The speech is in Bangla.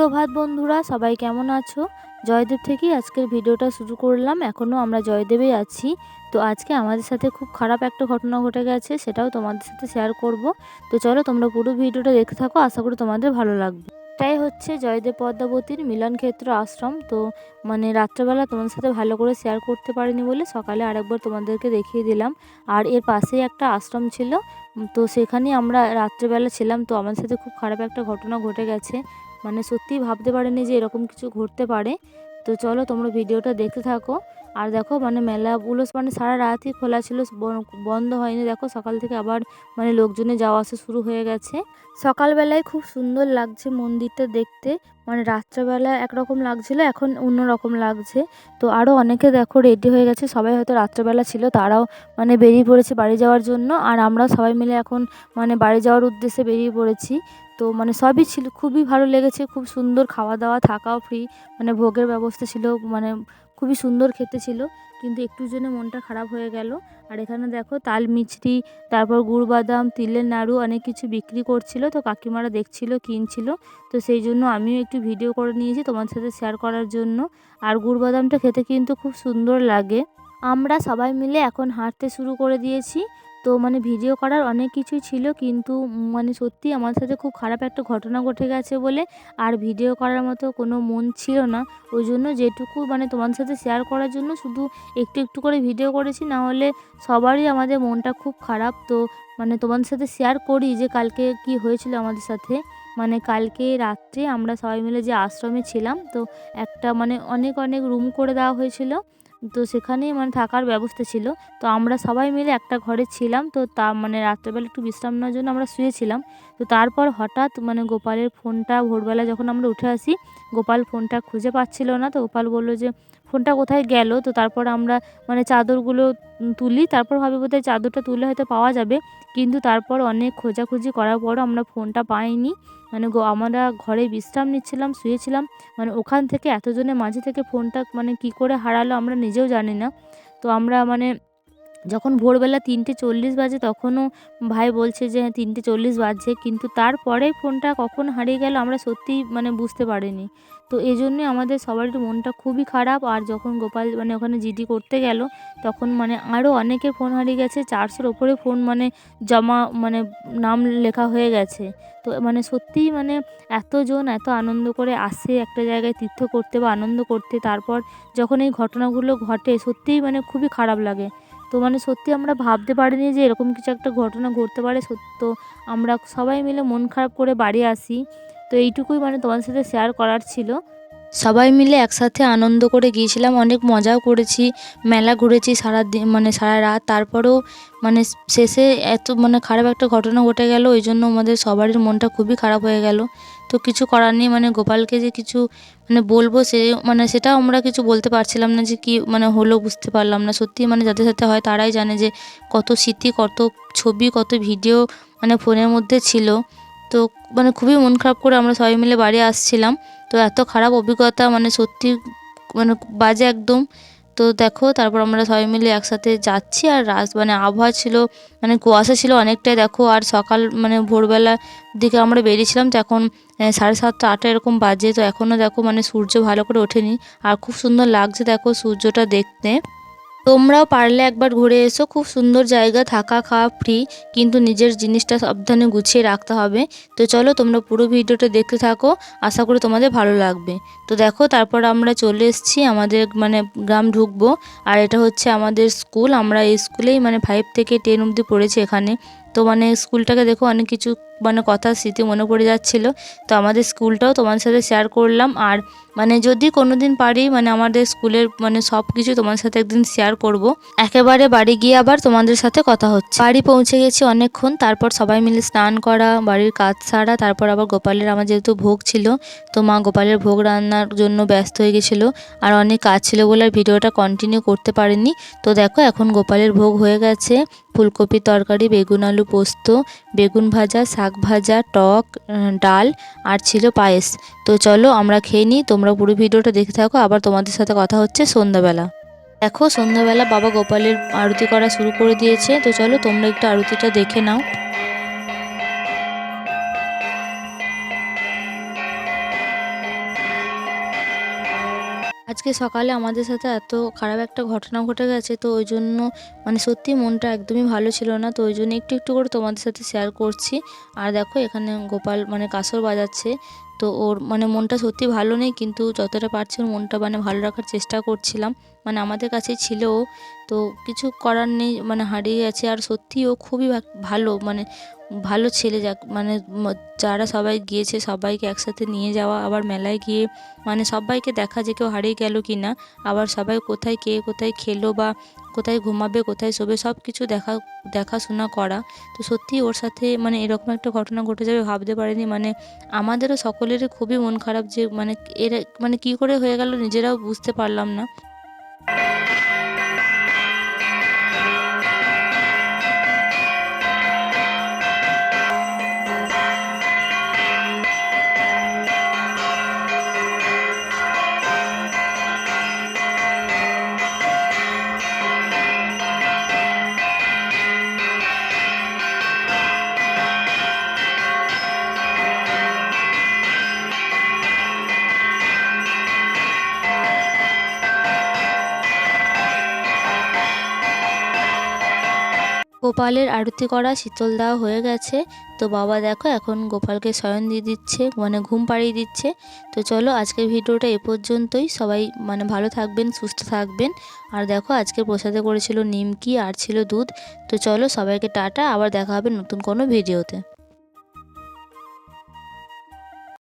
সুপ্রভাত বন্ধুরা, সবাই কেমন আছো? জয়দেব থেকেই আজকের ভিডিওটা শুরু করলাম। এখনও আমরা জয়দেবেই আছি। তো আজকে আমাদের সাথে খুব খারাপ একটা ঘটনা ঘটে গেছে, সেটাও তোমাদের সাথে শেয়ার করব। তো চলো তোমরা পুরো ভিডিওটা দেখতে থাকো, আশা করি তোমাদের ভালো লাগবে। এটাই হচ্ছে জয়দেব পদ্মাবতীর মিলনক্ষেত্র আশ্রম। তো মানে রাত্রেবেলা তোমাদের সাথে ভালো করে শেয়ার করতে পারিনি বলে সকালে আরেকবার তোমাদেরকে দেখিয়ে দিলাম। আর এর পাশেই একটা আশ্রম ছিল। তো সেখানেই আমরা রাত্রেবেলা ছিলাম। তো আমাদের সাথে খুব খারাপ একটা ঘটনা ঘটে গেছে। মানে সত্যিই ভাবতে পারেনি যে এরকম কিছু ঘটতে পারে। তো চলো তোমরা ভিডিওটা দেখতে থাকো। আর দেখো মানে মেলাগুলো মানে সারা রাতই খোলা ছিল, বন- বন্ধ হয়নি। দেখো, সকাল থেকে আবার মানে লোকজনে যাওয়া আসা শুরু হয়ে গেছে। সকালবেলায় খুব সুন্দর লাগছে মন্দিরটা দেখতে। মানে রাত্রেবেলা একরকম লাগছিল, এখন অন্যরকম লাগছে। তো আরও অনেকে দেখো রেডি হয়ে গেছে। সবাই হয়তো রাত্রেবেলা ছিল, তারাও মানে বেরিয়ে পড়েছে বাড়ি যাওয়ার জন্য। আর আমরাও সবাই মিলে এখন মানে বাড়ি যাওয়ার উদ্দেশ্যে বেরিয়ে পড়েছি। তো মানে সবই ছিল, খুবই ভালো লেগেছে, খুব সুন্দর খাওয়া দাওয়া থাকাও ফ্রি মানে ভোগের ব্যবস্থা ছিল মানে খুবই সুন্দর খেতে ছিল, কিন্তু একটু জন্য মনটা খারাপ হয়ে গেল। আর এখানে দেখো তাল মিছরি, তারপর গুড় বাদাম তিলের নাড়ু অনেক কিছু বিক্রি করছিল, তো কাকিমারা দেখছিল, কিনছিল, তো সেই জন্য আমিও একটু ভিডিও করে নিয়েছি তোমার সাথে শেয়ার করার জন্য। আর গুড় বাদামটা খেতে কিন্তু খুব সুন্দর লাগে। আমরা সবাই মিলে এখন হাঁটতে শুরু করে দিয়েছি তো মানে ভিডিও করার অনেক কিছুই ছিল, কিন্তু মানে সত্যি আমার সাথে খুব খারাপ একটা ঘটনা ঘটে গেছে বলে আর ভিডিও করার মতো কোনো মন ছিল না। ওই জন্য যেটুকু মানে তোমার সাথে শেয়ার করার জন্য শুধু একটু একটু করে ভিডিও করেছি, না হলে সবারই আমাদের মনটা খুব খারাপ। তো মানে তোমার সাথে শেয়ার করি যে কালকে কি হয়েছিল আমাদের সাথে। মানে কালকে রাত্রে আমরা সবাই মিলে যে আশ্রমে ছিলাম, তো একটা মানে অনেক অনেক রুম করে দেওয়া হয়েছিল। তো সেখানেই মানে থাকার ব্যবস্থা ছিল। তো আমরা সবাই মিলে একটা ঘরে ছিলাম। তো তা মানে রাত্রেবেলা একটু বিশ্রাম নেওয়ার জন্য আমরা শুয়েছিলাম। তো তারপর হঠাৎ মানে গোপালের ফোনটা ভোরবেলা যখন আমরা উঠে আসি, গোপাল ফোনটা খুঁজে পাচ্ছিল না। তো গোপাল বলল যে, ফোনটা কোথায় গেল? তো তারপর আমরা মানে চাদরগুলো তুলি। তারপর ভাবি বোধহয় চাদরটা তুলে হয়তো পাওয়া যাবে। কিন্তু তারপর অনেক খোঁজাখুঁজি করার পরও আমরা ফোনটা পাইনি। মানে গো, আমরা ঘরে বিশ্রাম নিচ্ছিলাম, শুয়েছিলাম মানে ওখান থেকে এতজনের মাঝে থেকে ফোনটা মানে কি করে হারালো আমরা নিজেও জানি না। তো আমরা মানে যখন ভোরবেলা তিনটে চল্লিশ বাজে তখনও ভাই বলছে যে হ্যাঁ তিনটে চল্লিশ বাজছে, কিন্তু তারপরে ফোনটা কখন হারিয়ে গেল আমরা সত্যিই মানে বুঝতে পারিনি। তো এই জন্যে আমাদের সবারই মনটা খুবই খারাপ, আর যখন গোপাল মানে ওখানে জিডি করতে গেল, তখন মানে আরও অনেকের ফোন হারিয়ে গেছে, চারশোর ওপরে ফোন মানে জমা মানে নাম লেখা হয়ে গেছে। তো মানে সত্যিই মানে এতজন এত আনন্দ করে আসে একটা জায়গায় তীর্থ করতে বা আনন্দ করতে, তারপর যখন এই ঘটনাগুলো ঘটে, সত্যিই মানে খুবই খারাপ লাগে। তো মানে সত্যি আমরা ভাবতে পারিনি যে এরকম কিছু একটা ঘটনা ঘটতে পারে সত্য আমরা সবাই মিলে মন খারাপ করে বাড়ি আসি। তো এইটুকুই মানে তোমার সাথে শেয়ার করার ছিল। সবাই মিলে একসাথে আনন্দ করে গিয়েছিলাম, অনেক মজাও করেছি, মেলা ঘুরেছি সারা দিন মানে সারা রাত। তারপরেও মানে শেষে এত মানে খারাপ একটা ঘটনা ঘটে গেল, ওই জন্য আমাদের সবারই মনটা খুবই খারাপ হয়ে গেল। তো কিছু করার নেই মানে গোপালকে যে কিছু মানে বলব সে মানে সেটাও আমরা কিছু বলতে পারছিলাম না যে কি মানে হলো বুঝতে পারলাম না। সত্যি মানে যাদের সাথে হয় তারাই জানে যে কত স্মৃতি, কত ছবি, কত ভিডিও মানে ফোনের মধ্যে ছিল। তো মানে খুবই মন খারাপ করে আমরা সবাই মিলে বাড়ি আসছিলাম। তো এত খারাপ অভিজ্ঞতা মানে সত্যি মানে বাজে একদম। তো দেখো, তারপর আমরা সবাই মিলে একসাথে যাচ্ছি আর রাত মানে আবহাওয়া ছিল মানে কুয়াশা ছিল অনেকটাই, দেখো, আর সকাল মানে ভোরবেলা দিকে আমরা বেরিয়েছিলাম তো এখন সাড়ে সাতটা, আটটা এরকম বাজে, তো এখনও দেখো মানে সূর্য ভালো করে ওঠেনি। আর খুব সুন্দর লাগছে, দেখো, সূর্যটা দেখতে। তোমরাও পারলে একবার ঘুরে এসো। খুব সুন্দর জায়গা, থাকা, খাওয়া ফ্রি কিন্তু নিজের জিনিসটা সাবধানে গুছিয়ে রাখতে হবে। তো চলো তোমরা পুরো ভিডিওটা দেখতে থাকো। আশা করি তোমাদের ভালো লাগবে। তো দেখো, তারপর আমরা চলে এসেছি। আমাদের মানে গ্রাম ঢুকবো। আর এটা হচ্ছে আমাদের স্কুল। আমরা এই স্কুলেই মানে ফাইভ থেকে টেন অবধি পড়েছি এখানে। তো মানে স্কুলটাকে দেখো অনেক কিছু মানে কথা, স্মৃতি মনে পড়ে যাচ্ছিল। তো আমাদের স্কুলটাও তোমার সাথে শেয়ার করলাম। আর মানে যদি কোনো দিন পারি মানে আমাদের স্কুলের মানে সব কিছু তোমার সাথে একদিন শেয়ার করব। একেবারে বাড়ি গিয়ে আবার তোমাদের সাথে কথা হচ্ছে। বাড়ি পৌঁছে গেছি অনেকক্ষণ, তারপর সবাই মিলে স্নান করা, বাড়ির কাজ সারা, তারপর আবার গোপালের আমার যেহেতু ভোগ ছিল, তো মা গোপালের ভোগ রান্নার জন্য ব্যস্ত হয়ে গেছিল। আর অনেক কাজ ছিল বলে আর ভিডিওটা কন্টিনিউ করতে পারিনি। তো দেখো এখন গোপালের ভোগ হয়ে গেছে। ফুলকপি তরকারি, বেগুন আলু পোস্ত, বেগুন ভাজা, শাক ভাজা, টক ডাল আর ছিল পায়েস। তো চলো আমরা খেয়ে নিই, তোমরা পুরো ভিডিওটা দেখে থাকো, আবার তোমাদের সাথে কথা হচ্ছে সন্ধ্যাবেলা। দেখো, সন্ধ্যাবেলা বাবা গোপালের আরতি করা শুরু করে দিয়েছে, তো চলো তোমরা একটু আরতিটা দেখে নাও। আজকে সকালে আমাদের সাথে এত খারাপ একটা ঘটনা ঘটে গেছে, তো ওই জন্য মানে সত্যি মনটা একদমই ভালো ছিল না, তো ওই জন্য একটু একটু করে তোমাদের সাথে শেয়ার করছি। আর দেখো এখানে গোপাল মানে কাসর বাজাচ্ছে তো ওর মানে মনটা সত্যি ভালো নেই, কিন্তু যতটা পারছি ওর মনটা মানে ভালো রাখার চেষ্টা করছিলাম। মানে আমাদের কাছেই ছিল তো কিছু করার নেই মানে হারিয়ে গেছে। আর সত্যি ও খুবই ভালো মানে ভালো ছেলে যাক মানে যারা সবাই গিয়েছে সবাইকে একসাথে নিয়ে যাওয়া, আবার মেলায় গিয়ে মানে সবাইকে দেখা যে কেউ হারিয়ে গেল কি না আবার সবাই কোথায় কে কোথায় খেলো বা কোথায় ঘুমাবে, কোথায় শোবে সব কিছু দেখা, দেখাশোনা করা। তো সত্যি ওর সাথে মানে এরকম একটা ঘটনা ঘটে যাবে ভাবতে পারিনি। মানে আমাদেরও সকলেরই খুবই মন খারাপ যে মানে এরা মানে কি করে হয়ে গেল নিজেরাও বুঝতে পারলাম না। গোপালের আরতি করা শীতল দেওয়া হয়ে গেছে। তো বাবা দেখো, এখন গোপালকে শয়ন দিয়ে দিচ্ছে মানে ঘুম পাড়িয়ে দিচ্ছে। তো চলো আজকের ভিডিওটা এ পর্যন্তই। সবাই মানে ভালো থাকবেন, সুস্থ থাকবেন। আর দেখো, আজকে প্রসাদে করেছিল নিমকি আর ছিল দুধ। তো চলো সবাইকে টাটা, আবার দেখা হবে নতুন কোনো ভিডিওতে।